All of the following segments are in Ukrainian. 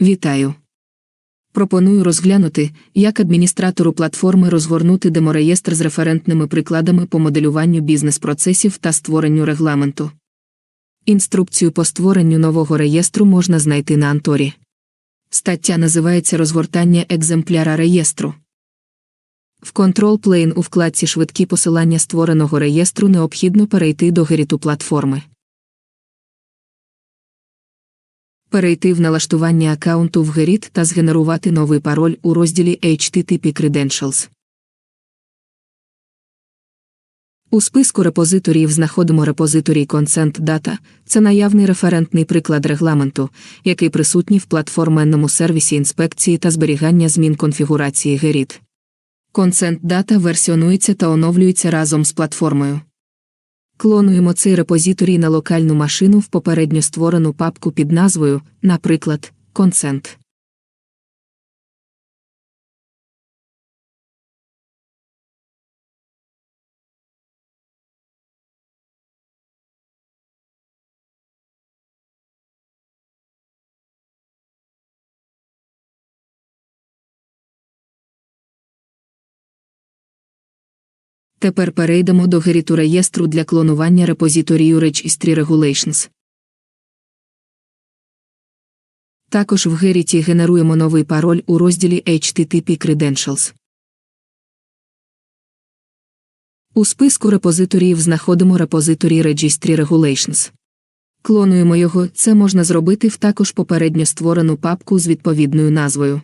Вітаю! Пропоную розглянути, як адміністратору платформи розгорнути демореєстр з референтними прикладами по моделюванню бізнес-процесів та створенню регламенту. Інструкцію по створенню нового реєстру можна знайти на Анторі. Стаття називається Розгортання екземпляра реєстру. В Control Plane у вкладці Швидкі посилання створеного реєстру необхідно перейти до геріту платформи. Перейти в налаштування аккаунту в Gerrit та згенерувати новий пароль у розділі HTTP Credentials. У списку репозиторіїв знаходимо репозиторій Consent Data – це наявний референтний приклад регламенту, який присутній в платформенному сервісі інспекції та зберігання змін конфігурації Gerrit. Consent Data версіонується та оновлюється разом з платформою. Клонуємо цей репозиторій на локальну машину в попередньо створену папку під назвою, наприклад, Consent. Тепер перейдемо до геріту реєстру для клонування репозиторію Registry Regulations. Також в геріті генеруємо новий пароль у розділі HTTP Credentials. У списку репозиторіїв знаходимо репозиторій Registry Regulations. Клонуємо його, це можна зробити в також попередньо створену папку з відповідною назвою.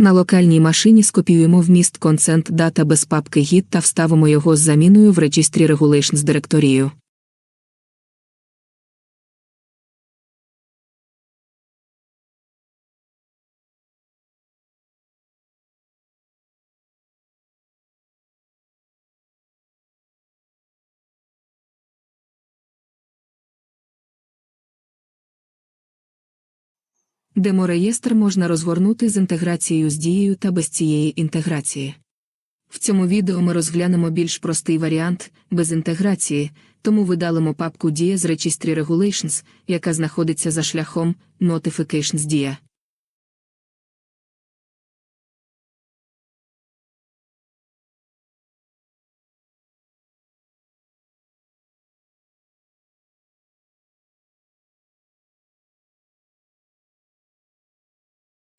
На локальній машині скопіюємо вміст Consent Data без папки Git та вставимо його з заміною в Registry Regulations директорію. Демореєстр можна розгорнути з інтеграцією з дією та без цієї інтеграції. В цьому відео ми розглянемо більш простий варіант без інтеграції, тому видалимо папку Дія з Registry Regulations, яка знаходиться за шляхом Notifications Дія.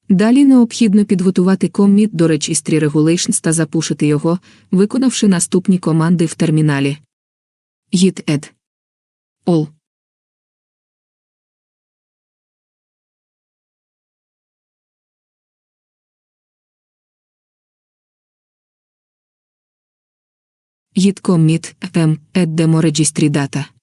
Далі необхідно підготувати коміт до Registry Regulations та запушити його, виконавши наступні команди в терміналі. git add all git commit fm add demo registry data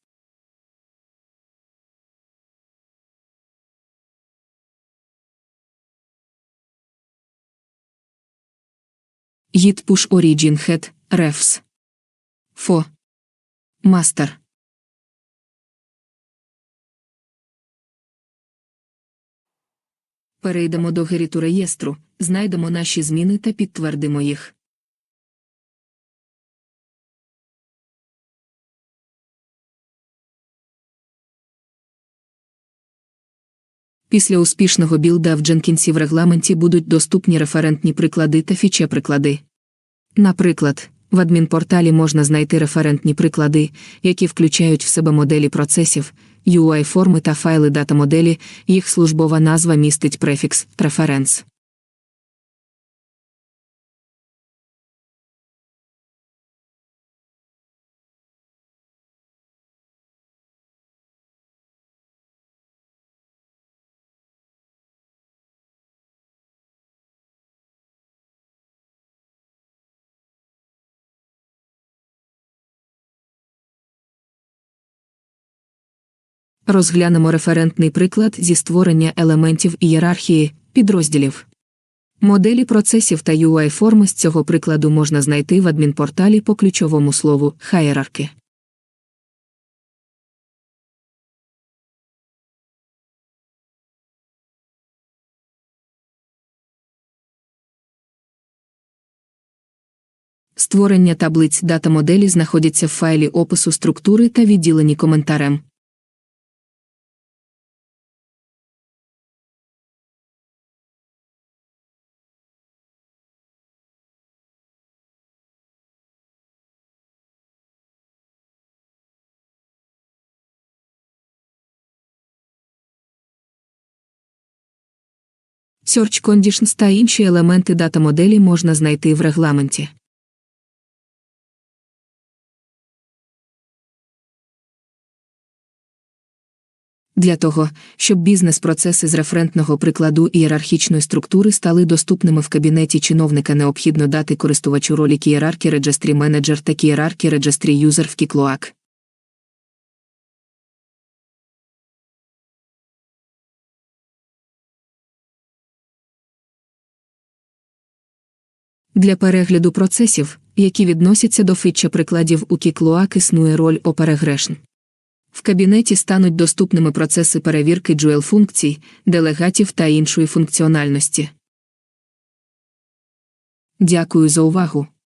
Git push origin head, refs. Fo. Master. Перейдемо до геріту реєстру, знайдемо наші зміни та підтвердимо їх. Після успішного білда в Jenkins в регламенті будуть доступні референтні приклади та фіче-приклади. Наприклад, в адмінпорталі можна знайти референтні приклади, які включають в себе моделі процесів, UI-форми та файли дата-моделі, їх службова назва містить префікс «преференс». Розглянемо референтний приклад зі створення елементів ієрархії, підрозділів. Моделі процесів та UI форми з цього прикладу можна знайти в адмінпорталі по ключовому слову хайерарки. Створення таблиць дата моделі знаходяться в файлі опису структури та відділені коментарем. Search Conditions та інші елементи дата моделі можна знайти в регламенті. Для того, щоб бізнес-процеси з референтного прикладу ієрархічної структури стали доступними в кабінеті чиновника, необхідно дати користувачу ролі Hierarchy Registry Manager та Hierarchy Registry User в Keycloak. Для перегляду процесів, які відносяться до фітча прикладів у КІКЛОАК, існує роль оперегрешн. В кабінеті стануть доступними процеси перевірки джуел функцій, делегатів та іншої функціональності. Дякую за увагу.